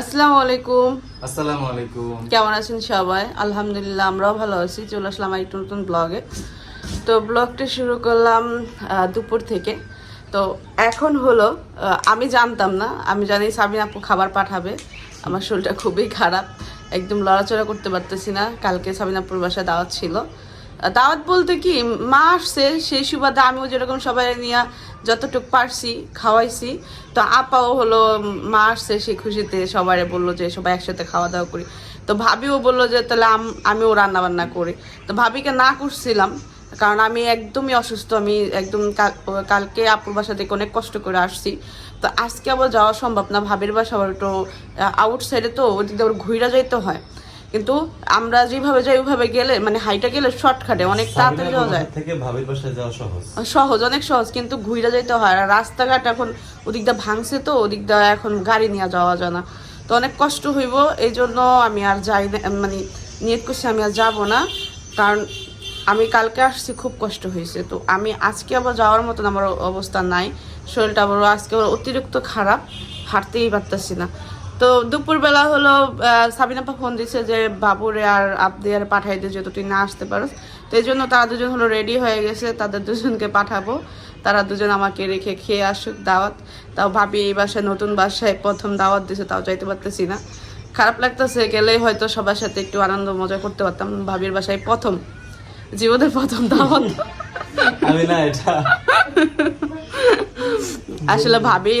আসসালামু আলাইকুম। আসসালামু আলাইকুম। কেমন আছেন সবাই? আলহামদুলিল্লাহ আমরাও ভালো আছি। চলে আসলাম একটু নতুন ব্লগে তো ব্লগটা শুরু করলাম দুপুর থেকে। তো এখন হলো আমি জানতাম না আমি জানি সাবিন আপু খাবার পাঠাবে। আমার শরীরটা খুবই খারাপ একদম লড়াচড়া করতে পারতেছি না। কালকে সাবিন আপুর বাসায় দাওয়াত ছিল। দাওয়াত বলতে কি মা আসছে সেই সুবাদে আমিও যেরকম সবাই নিয়ে যতটুকু পারছি, খাওয়াইছি। তো আপাও হলো মা আসছে সেই খুশিতে সবাই বলল যে, সবাই একসাথে খাওয়া দাওয়া করি। তো ভাবিও বলল যে, তাহলে আম- আমিও রান্না বান্না করি। তো ভাবিকে না করছিলাম, কারণ আমি একদমই অসুস্থ। আমি একদম কালকে আপুর বাসা থেকে অনেক কষ্ট করে আসছি। তো আজকে আবার যাওয়া সম্ভব না। ভাবির বাসা আবার একটু আউটসাইডে তো, ওদিকে আবার ঘুরে যাইতে হয়। কিন্তু আমরা যেভাবে যাই ওইভাবে গেলে মানে হাইটা গেলে শর্টকাটে অনেক তাড়াতাড়ি যাওয়া যায়। থেকে ভাবির বাসায় যাওয়া সহজ। সহজ অনেক সহজ কিন্তু ঘুরে যেতে হয়। আর রাস্তাঘাট এখন ওদিকটা ভাঙছে তো ওদিকটা এখন গাড়ি নিয়ে যাওয়া যায় না। তো অনেক কষ্ট হইব এই জন্য আমি আর যাই না মানে নিয়ত করছি আমি আর যাব না। কারণ আমি কালকে আসছি খুব কষ্ট হয়েছে। তো আমি আজকে আবার যাওয়ার মতন আমার অবস্থা নাই। শরীরটা আবার আজকে আবার অতিরিক্ত খারাপ হাঁটতেই পারতেছি না। তো দুপুরবেলা হলো সাবিনাপা ফোন দিছে যে বাবুরে আর আবদি আর পাঠাই দিয়ে যেহেতু তুই না আসতে পারো তো এই জন্য তারা দুজন হলো রেডি হয়ে গেছে তাদের দুজনকে পাঠাবো। তারা দুজন আমাকে রেখে খেয়ে আসুক দাওয়াত। তাও ভাবি এই বাসায় নতুন বাসায় প্রথম দাওয়াত দিছে তাও যাইতে পারতেছি না। খারাপ লাগতেছে গেলেই হয়তো সবার সাথে একটু আনন্দ মজা করতে পারতাম। ভাবির বাসায় প্রথম জীবনের প্রথম দাওয়াত। আমি না এটা আসলে ভাবি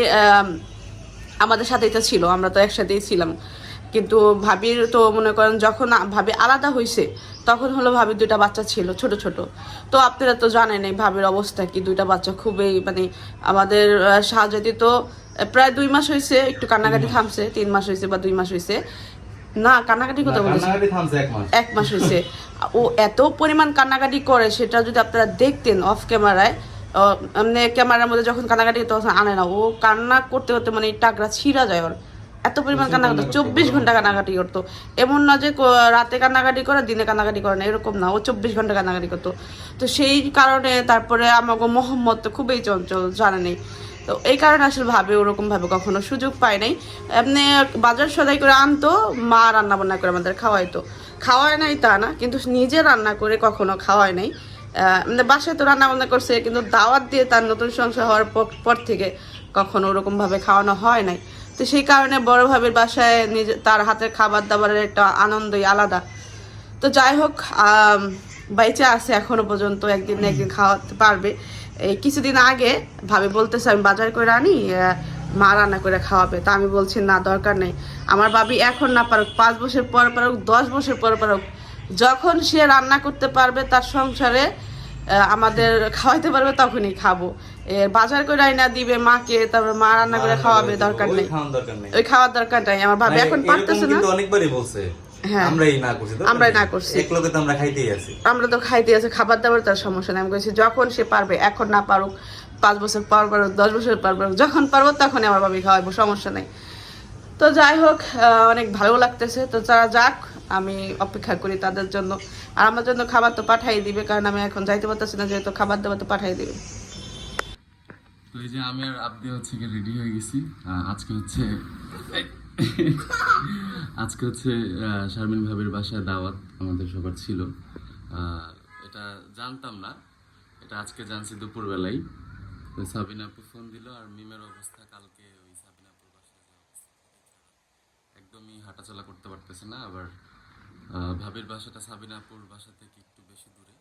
আমাদের সাথেই তো ছিল আমরা তো একসাথেই ছিলাম। কিন্তু ভাবির তো মনে করেন যখন ভাবি আলাদা হয়েছে তখন হলো ভাবির দুইটা বাচ্চা ছিল ছোট ছোট। তো আপনারা তো জানেন এই ভাবির অবস্থা কি দুইটা বাচ্চা খুবই মানে আমাদের শাহজাদি তো প্রায় দুই মাস হয়েছে একটু কান্নাকাটি থামছে তিন মাস হয়েছে বা দুই মাস হয়েছে না কান্নাকাটি কথা বলেছি এক মাস। হয়েছে ও এত পরিমাণ কান্নাকাটি করে সেটা যদি আপনারা দেখতেন অফ ক্যামেরায় এমনি ক্যামেরার মধ্যে যখন কান্নাকাটি তখন আনে না। ও কান্না করতে করতে মানে টাকরা ছিঁড়া যায় ওর। এত পরিমাণ প্রচুর কান্না করতো কান্না চব্বিশ ঘণ্টা কান্নাকাটি করতো। এমন না যে রাতে কান্নাকাটি করে দিনে কান্নাকাটি করে না এরকম না। ও চব্বিশ ঘণ্টা কান্নাকাটি করতো। তো সেই কারণে তারপরে আমাকে মোহাম্মদ তো খুবই চঞ্চল জানে নেই। তো এই কারণে আসলে ভাবে ওরকম ভাবে কখনো সুযোগ পায় নাই। এমনি বাজার সদাই করে আনতো মা রান্না বান্না করে আমাদের খাওয়াইতো। খাওয়ায় নাই তা না কিন্তু নিজে রান্না করে কখনো খাওয়ায় নাই। আহ, বাসায় তো রান্না বান্না করছে কিন্তু দাওয়াত দিয়ে তার নতুন সংসার হওয়ার পর- থেকে কখনো ওরকম ভাবে খাওয়ানো হয় নাই। তো সেই কারণে বড় ভাবির বাসায় নিজে তার হাতের খাবার দাবারের একটা আনন্দই আলাদা। তো যাই হোক বাইচে আছে এখনও পর্যন্ত একদিন না একদিন খাওয়াতে পারবে। এই কিছুদিন আগে ভাবে বলতেছে আমি বাজার করে আনি মা রান্না করে খাওয়াবে। তা আমি বলছি না দরকার নেই। আমার ভাবি এখন না পারুক পাঁচ বছর পর পারুক দশ বছর পর পারুক। যখন সে রান্না করতে পারবে তার সংসারে আমাদের খাওয়াইতে পারবে তখনই খাব। বাজার করে আইনা দিবে মাকে তারপরে মা রান্না করে খাওয়াবে দরকার নেই। ওই খাওয়ার দরকার নাই। আমার ভাবি মানে এখন পারতেছে না। অনেকবারই বলছে। হ্যাঁ। আমরাই না করছি আমরাই না করছি। এক তো আমরা খাইতেই আছি। আমরা তো খাইতে আছে খাবার দাবার তার সমস্যা নেই। আমি যখন সে পারবে এখন না পারুক পাঁচ বছর পর পারুক দশ বছর পর পারুক যখন পারব তখনই আমার বাবি খাওয়াবো সমস্যা নেই। তো যাই হোক অনেক ভালো লাগতেছে। তো যারা যাক আমি অপেক্ষা করি তাদের জন্য। আর আমার জন্য খাবার তো পাঠাই দিবে, কারণ আমি এখন যাইতে পারতেছি না, যেহেতু খাবার দাবার তো পাঠাই দিবে। তো এই যে আমি আর আব্দি হচ্ছে রেডি হয়ে গেছি। আজকে হচ্ছে আজকে হচ্ছে শারমিন ভাবির বাসায় দাওয়াত আমাদের সবার ছিল। এটা জানতাম না, এটা আজকে জানছি দুপুরবেলায় তো সাবিনা ফোন দিল, আর মিমের অবস্থা কালকে ওই সাবিনা বাসায়। একদমই হাঁটাচলা করতে পারতেছে না, আবার ভাবির বাসাটা সাবিনাপুর বাসা থেকে একটু বেশি দূরে।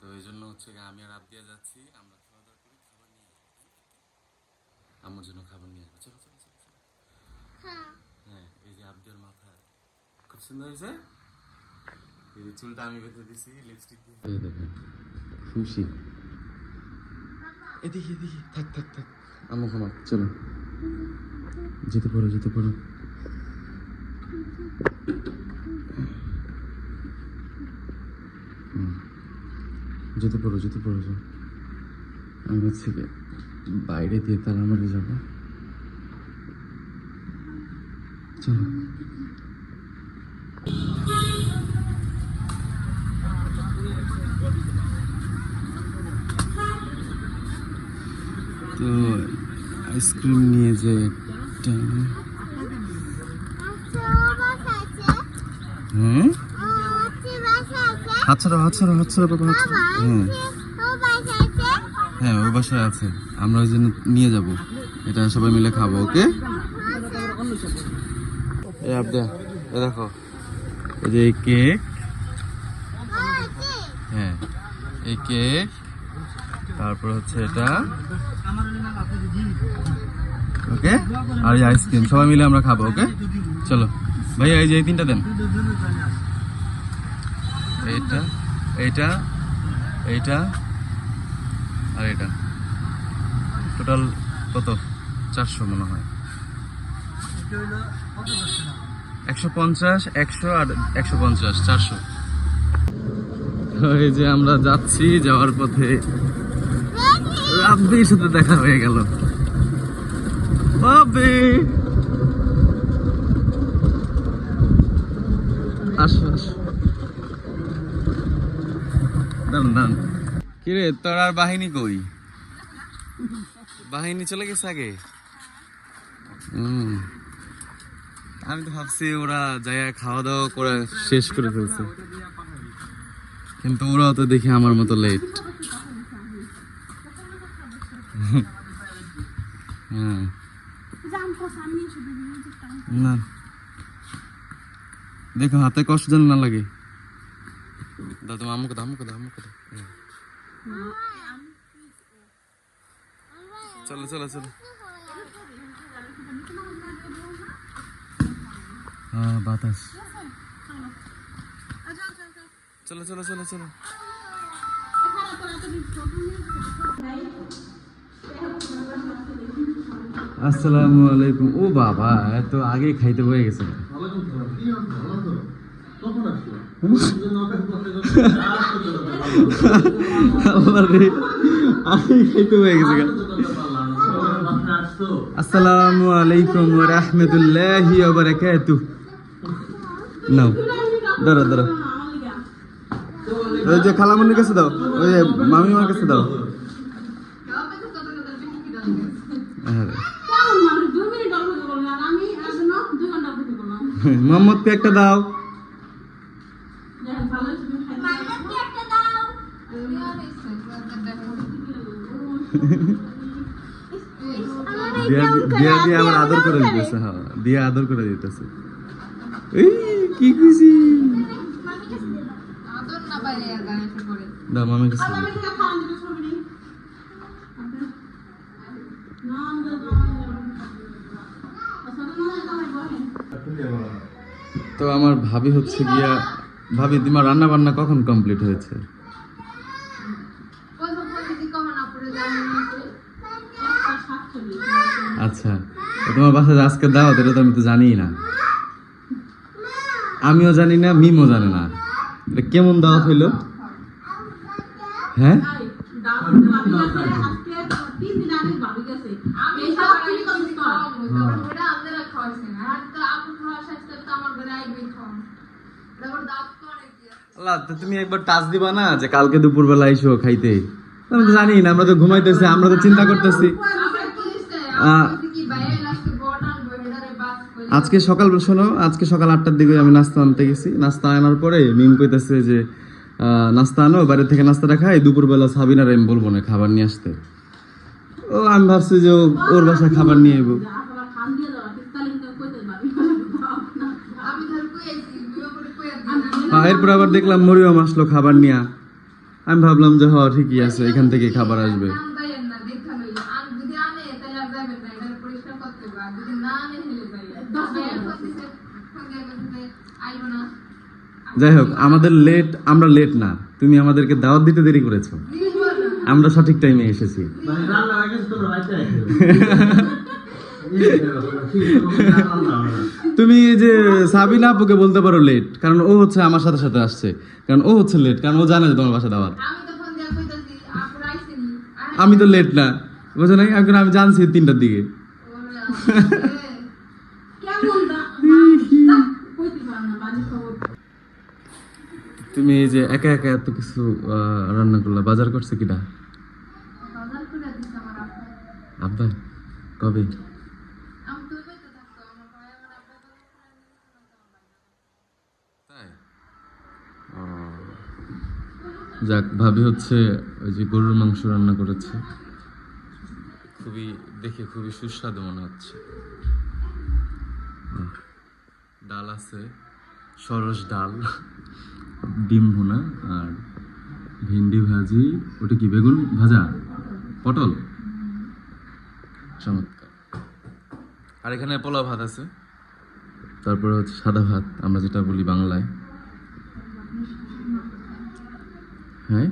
তো এই জন্য হচ্ছে গিয়ে আমি আর আবদিয়া যাচ্ছি আমরা খাওয়া দাওয়া করে খাবার নিয়ে আমার জন্য খাবার নিয়ে আসব। চলো চলো চলো চলো। হ্যাঁ। এই যে আবদিয়ার মাথা। খুব সুন্দর হয়েছে? এই যে চুলটা আমি বেঁধে দিছি লিপস্টিক দিয়ে। দেখেন খুশি এদিকে এদিকে থাক থাক থাক। আমার চলো। যেতে পারো যেতে পারো। যেতে পারো যেতে পারো আমি হচ্ছে বাইরে দিয়ে তালা মারে যাব। চলো। তো আইসক্রিম নিয়ে যাই একটা হুম? হাত ছাড়ো হাত ছাড়ো বাবা হাত। হুম। হ্যাঁ ওই বাসায় আছে। আমরা ওই জন্য নিয়ে যাব। এটা সবাই মিলে খাব, ওকে? এই আবদা এ দেখো। এই যে কেক। হ্যাঁ এই কেক। তারপর হচ্ছে এটা। ওকে? আর এই আইসক্রিম সবাই মিলে আমরা খাব, ওকে? চলো। ভাইয়া, এই যে এই তিনটা দেন। এইটা এইটা এইটা, আর এটা টোটাল কত? চারশো মনে হয়। একশো পঞ্চাশ, একশো আর একশো পঞ্চাশ, চারশো। যে আমরা যাচ্ছি যাওয়ার পথে। রাব্বির সাথে দেখা হয়ে গেল। বাবে আসো আসো দাঁড়ান দাঁড়ান কিরে, তোর আর বাহিনী কই? বাহিনী চলে গেছে আগে? আমি তো ভাবছি ওরা যাইয়া খাওয়া দাওয়া করে শেষ করে ফেলছে। কিন্তু ওরাও তো দেখি আমার মতো লেট হ্যাঁ। না। দেখো, হাতে কষ্ট যেন না লাগে। তুমি আমুকে দাও আমুকে দাও। হ্যাঁ। চলো চলো চলো। হ্যাঁ বাতাস। চলো চলো চলো চলো। আসসালামু আলাইকুম। ও বাবা এত আগে খাইতে বয়ে গেছে। আসসালামু আলাইকুম ওয়া রাহমাতুল্লাহি ওয়া বারাকাতুহু। নাও দাঁড়া দাঁড়া ওই যে খালামুনির কাছে দাও ওই যে মামিমার কাছে দাও। মোহাম্মদকে একটা দাও। দিয়া দিয়া আমার আদর করে দিতেছে হ্যাঁ। দিয়া আদর করে দিতেছে। এই কি খুশি মামির কাছে তো আমার ভাবি হচ্ছে গিয়া ভাবি তোমার রান্না বান্না কখন কমপ্লিট হয়েছে? আচ্ছা। তোমার বাসায় আজকে দাও এটা তো আমি তো জানিই না। আমিও জানি না, মিমও জানে না। এটা কেমন দাওয়াত হইল? হ্যাঁ? তুমি একবার টাচ দিবা না যে কালকে দুপুরবেলা আইসো খাইতে? আমি তো জানি না, আমরা তো ঘুমাইতেছি, আমরা তো চিন্তা করতেছি। আজকে সকাল শোনো আজকে সকাল আটটার দিকে আমি নাস্তা আনতে গেছি। নাস্তা আনার পরে মিম কইতেছে যে নাস্তা আনো বাইরে থেকে নাস্তাটা খাই দুপুরবেলা সাবিনার আমি বলব না খাবার নিয়ে আসতে। ও আমি ভাবছি যে ওর বাসায় খাবার নিয়ে এবো হ্যাঁ, এরপর আবার দেখলাম মরিয়ম আসলো খাবার নিয়ে। আমি ভাবলাম যে হ ঠিকই আছে এখান থেকে খাবার আসবে। যাই হোক, আমাদের লেট আমরা লেট না। তুমি আমাদেরকে দাওয়াত দিতে দেরি করেছ। আমরা সঠিক টাইমে এসেছি। তুমি এই যে সাবিনা আপুকে বলতে পারো লেট কারণ ও হচ্ছে আমার সাথে সাথে আসছে। কারণ ও হচ্ছে লেট কারণ ও জানে যে তোমার বাসা দাওয়াত। আমি তো লেট না। বুঝো নাই এখন আমি জানছি তিনটার দিকে। তুমি এই যে একা একা এত কিছু রান্না করলা বাজার করছে কিনা? আব্বা। কবে? যাক ভাবি হচ্ছে ওই যে গরুর মাংস রান্না করেছে। খুবই দেখে খুবই সুস্বাদু মনে হচ্ছে। ডাল আছে। সরস ডাল, ডিম ভুনা আর ভেন্ডি ভাজি। ওটা কি, বেগুন ভাজা? পটল? চমৎকার। আর এখানে পোলাও ভাত আছে। তারপরে হচ্ছে সাদা ভাত, আমরা যেটা বলি বাংলায়। হ্যাঁ?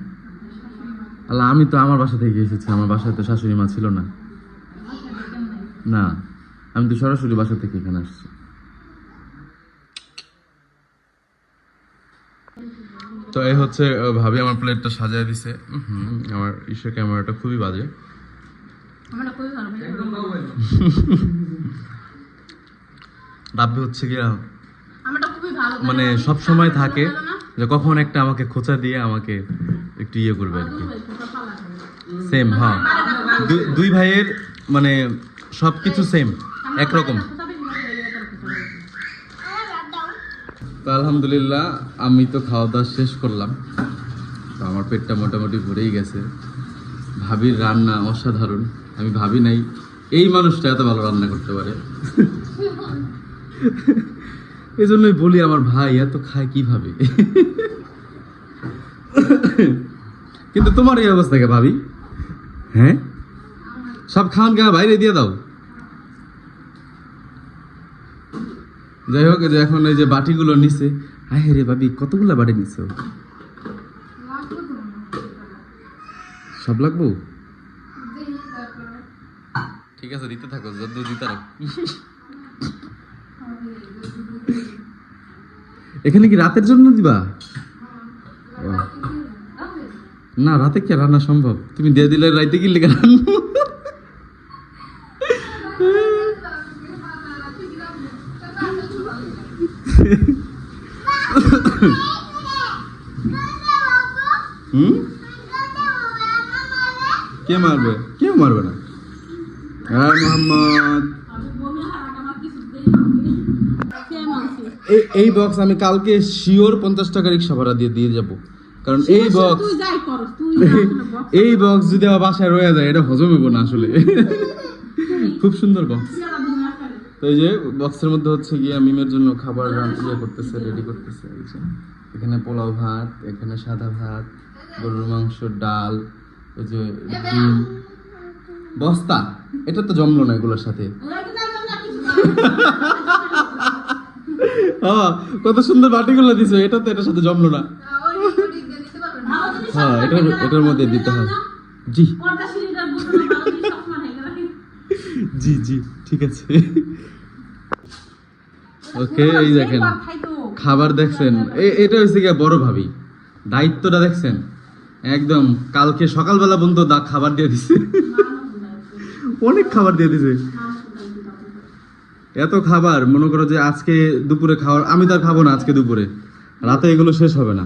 আল্লাহ, আমি তো আমার বাসা থেকে এসেছি, আমার বাসায় তো শাশুড়ি মা ছিল না। না, আমি তো সরাসরি বাসা থেকে এখানে আসছি। তো এই হচ্ছে ভাবি আমার প্লেটটা সাজায় দিছে। আমার ঈশ্বর ক্যামেরাটা খুবই বাজে। রাব্বি হচ্ছে কি মানে সব সময় থাকে যে কখন একটা আমাকে খোঁচা দিয়ে আমাকে একটু ইয়ে করবে আর কি। সেম হ্যাঁ। দুই ভাইয়ের মানে সব কিছু সেম একরকম। তো আলহামদুলিল্লাহ, আমি তো খাওয়া দাওয়া শেষ করলাম। তো আমার পেটটা মোটামুটি ভরেই গেছে। ভাবির রান্না অসাধারণ। আমি ভাবি নাই, এই মানুষটা এত ভালো রান্না করতে পারে। এই জন্যই বলি আমার ভাই, এত খায় কীভাবে? কিন্তু তোমার এই অবস্থা কে ভাবি? হ্যাঁ? সব খাওয়ান কেন বাইরে দিয়ে দাও। যাই হোক যে এখন এই যে বাটিগুলো নিছে। হায় রে ভাবি, কতগুলা বাটি নিছো? সব লাগবো? ঠিক আছে, দিতে থাকো যত দিতে এখানে কি রাতের জন্য দিবা। না, রাতে কি রান্না সম্ভব? তুমি দিয়ে দিলে রাইতে কি লেগে রান্না কে মারবে? কেউ মারবে না। হ্যাঁ মোহাম্মদ। এই এই বক্স আমি কালকে শিওর পঞ্চাশ টাকা রিক্সা ভাড়া দিয়ে দিয়ে যাব। কারণ এই বক্স এই বক্স যদি আমার বাসায় রয়ে যায় এটা হজম হব না আসলে। খুব সুন্দর বক্স তো এই যে বক্সের মধ্যে হচ্ছে গিয়ে মিমের জন্য খাবার ইয়ে করতেছে রেডি করতেছে। এখানে পোলাও ভাত এখানে সাদা ভাত গরুর মাংস ডাল। ওই যে বস্তা। এটা তো জমলো না এগুলোর সাথে। কত সুন্দর বাটিগুলো দিছো, এটা তো এটার সাথে জমলো না। হ্যাঁ এটার এটার মধ্যে দিতে হয়। জি। জি জি, ঠিক আছে। ওকে, এই দেখেন, খাবার দেখছেন। এটা হচ্ছে গিয়ে বড় ভাবি। দায়িত্বটা দেখছেন? একদম, কালকে সকালবেলা পর্যন্ত দা খাবার দিয়ে দিছে অনেক খাবার দিয়ে দিছে এত খাবার, মনে করো যে আজকে দুপুরে খাওয়ার, আমি তো আর খাব না আজকে দুপুরে রাতে এগুলো শেষ হবে না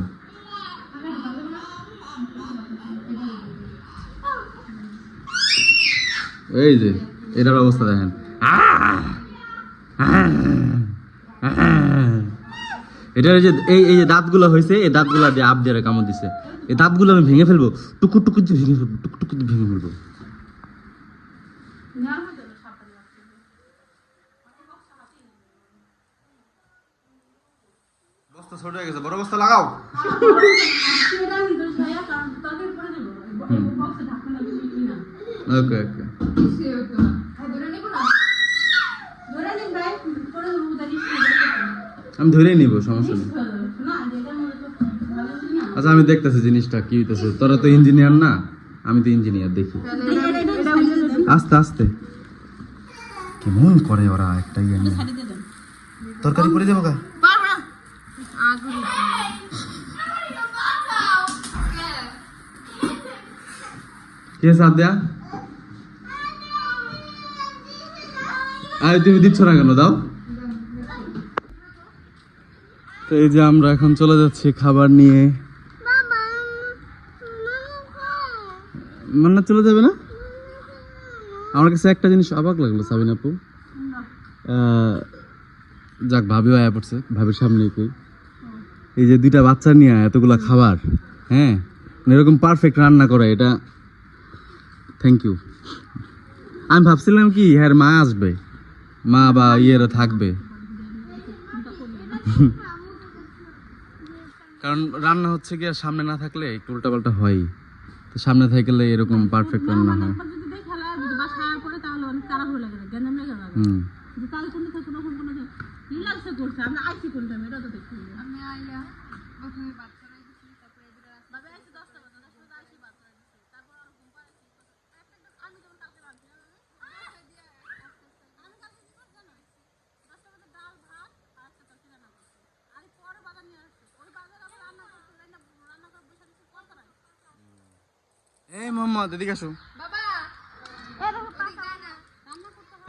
এই যে, এটার অবস্থা দেখেন আহ! আহ! আহ! এটার এই যে এই এই যে দাঁতগুলো হয়েছে এই দাঁতগুলো দিয়ে আপ দিয়ে কামড় দিছে। এই দাঁতগুলো আমি ভেঙে ফেলব। টুকুর টুকুর দিয়ে ভেঙে ফেলব টুকু টুকুর দিয়ে ভেঙে ফেলব। বস্তা ছোট হয়ে গেছে বড় বস্তা লাগাও। ওকে ওকে আমি ধরেই নিব, সমস্যা নেই। আচ্ছা আমি দেখতেছি জিনিসটা কি হইতেছে। তোরা তো ইঞ্জিনিয়ার না, আমি তো ইঞ্জিনিয়ার দেখি। আস্তে আস্তে। কেমন করে ওরা একটা ইয়ে তরকারি পরে যাব গা। কি আছে আদ্যা? আরে, তুমি দিচ্ছ না কেন? দাও। তো এই যে আমরা এখন চলে যাচ্ছি খাবার নিয়ে। মান্না চলে যাবে না? আমার কাছে একটা জিনিস অবাক লাগল সাবিন আপু। যাক ভাবিও আয়া পড়ছে ভাবির সামনে কই। এই যে দুইটা বাচ্চা নিয়ে এতগুলা খাবার হ্যাঁ? মানে এরকম পারফেক্ট রান্না করে এটা থ্যাংক ইউ আমি ভাবছিলাম কি হ্যাঁ মা আসবে। মা বা ইয়েরা থাকবে। কারণ রান্না হচ্ছে কি আর সামনে না থাকলে একটু উল্টাপাল্টা হয় তো সামনে থাকলে এরকম পারফেক্ট রান্না হয়। একবার যদি দেখে আলা, যদি বাসায় আয়ার পরে তাহলে অনেক তাড়াহুড়ো লাগে না, জ্ঞান লেগে যাবে। হুম কিন্তু তাহলে কোনো থেকে কোনো রকম কোনো যে- কি লাগছে করছে, আমরা আইছি কোন time এ, এটা তো দেখতে হবে। বাবা আইছে দশটা বাজে, দশটা বাজে আইছি ভাত করে দিছে। তারপর আর ঘুম পাড়াইছি। একটা- আমি যেমন কালকে রাঁধছি, আমি কালকে কি করছি জানো? দশটা বাজে ডাল, ভাত, আর একটা তরকারি রান্না করছি। আর এই পরে বাজার নিয়ে আসছে। ওই বাজার আবার রান্না করছি, রান্না- রান্না করে বসে দিছি, করতে নাই। এই মোহাম্মদ এদিকে আসো।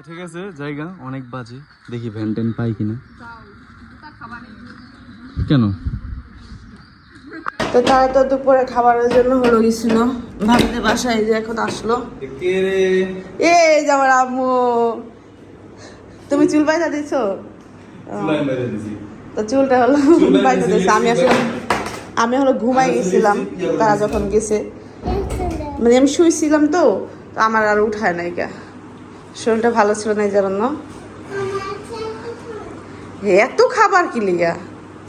ঠিক আছে জায়গা অনেক বাজে। দেখি ভ্যান ট্যান পাই কিনা। কেন? তো তারা তো দুপুরে খাবারের জন্য হলো গেছিল। ভাবিতে বাসায় যে এখন আসলো। এই যে আমার আম্মু। তুমি চুল পাইতা দিছো? চুলাই মেরে দিছি। তো চুলটা হলো পাইতা দিছে আমি আসলে আমি হলো ঘুমাই গেছিলাম। তারা যখন গেছে মানে আমি শুয়েছিলাম তো তো আমার আর উঠায় নাই গা। শরীরটা ভালো ছিল না এই জন্য। এত খাবার কি লিগা?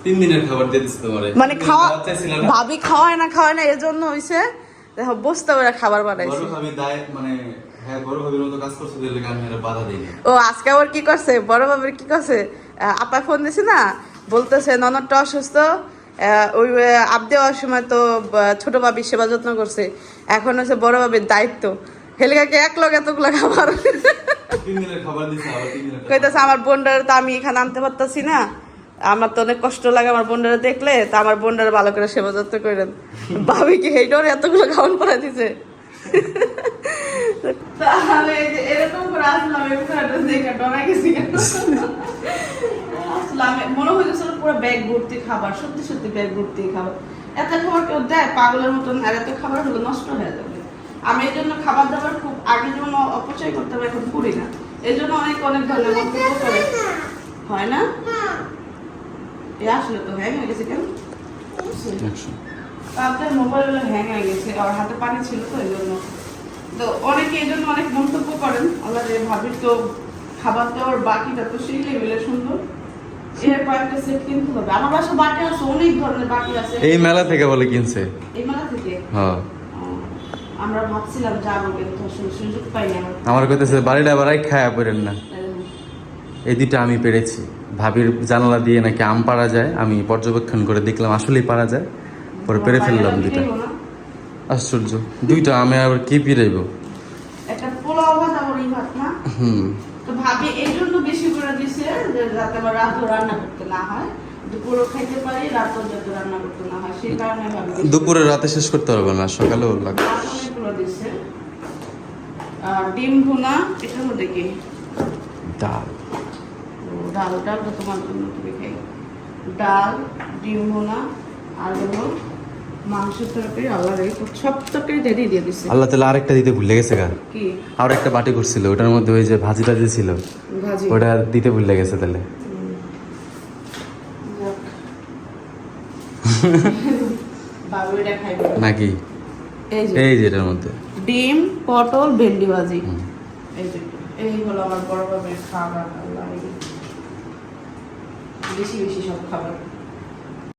তিন দিনের খাবার দিয়ে দিছি তোমারে। মানে খাওয়া ভাবি খাওয়ায় না খাওয়ায় না এজন্য হইছে। দেখো বসতে পারে খাবার বানাইছে। বড় ভাবি দায় মানে হ্যাঁ ও আজকে আবার কি করছে? বড় বাবার কি করছে? আপা ফোন দিছে না? বলতেছে ননদটা অসুস্থ। ওই আহ, আপ দেওয়ার সময় তো ছোট বাবির সেবা যত্ন করছে। এখন হচ্ছে বড় বাবির দায়িত্ব। হেলিকাকে এক লোক এতগুলো খাবার তিন দিনের খাবার দিছি আবার তিন দিনের কইতেছে আমার বোনটার তো আমি এখানে আনতে পারতাছি না। আমার তো অনেক কষ্ট লাগে আমার বোনটারে দেখলে তা আমার বোনটারে ভালো করে সেবা যত্ন করেন। ভাবি কি হেইটার এতগুলো খাওয়ান করে দিছে। তাহলে এরকম করে আসলাম এরকম করে একটা দেখে ডরা গেছি। মনে পুরো ব্যাগ ভর্তি খাবার, সত্যি সত্যি ব্যাগ ভর্তি খাবার। এত খাবার কেউ দেয় পাগলের মতন, আর এত খাবার হলো নষ্ট হয়ে যাবে। আমি এই জন্য খাবার দাবার খুব আগে যেমন অপচয় করতে হবে এখন করি না। এই জন্য অনেক অনেক করে। হয় না? এ আসলে তো হ্যাং হয়ে গেছে কেন? তাদের হ্যাং হয়ে গেছে, আর হাতে পানি ছিল তো এই জন্য। তো অনেকে এই জন্য অনেক মন্তব্য করেন। আল্লাহ ভাবির তো খাবার দাবার বাকিটা তো সেই লেভেলে সুন্দর। এই মেলা থেকে বলে কিনছে। এই মেলা থেকে? হ্যাঁ। আমরা ভাবছিলাম যাব কিন্তু সুযোগ পাইনি আমার আমার কইতেছে বাড়িটা বাড়াই খায়া পড়েন না। এই দুইটা আমি পেরেছি। ভাবির জানালা দিয়ে নাকি আম পাড়া যায় আমি পর্যবেক্ষণ করে দেখলাম আসলেই পারা যায়। পরে পেরে ফেললাম দুইটা। আশ্চর্য। দুইটা আমি আবার কি পিরাইব? একটা পোলাও ভাত আমার ভাত না? হুম। তো ভাবি এই জন্য যাতে আমার রাতও রান্না করতে না হয় দুপুরও খাইতে পারি রাতও যাতে রান্না করতে না হয় সেই কারণে দুপুরে রাতে শেষ করতে পারবে না সকালেও লাগবে। অনেকগুলো আর ডিম ভুনা এটার মধ্যে কি? ডাল। ডাল ডালটা তোমার জন্য তুমি খাই ডাল ডিম ভুনা আর হলো মাংসের তরকারি আল্লাহ রে সব তরকারি দিয়ে দিয়ে দিছে। আল্লাহ তালা আরেকটা দিতে ভুলে গেছে গা। কি? আর একটা বাটি করছিল ওটার মধ্যে ওই যে ভাজি। ওটা দিতে ভুলে গেছে তাহলে। নাকি? এই যে। এটার মধ্যে। ডিম পটল ভেন্ডি ভাজি। এই যে এই হলো আমার বড় বাবের খাবার আল্লাহ। বেশি বেশি সব খাবার।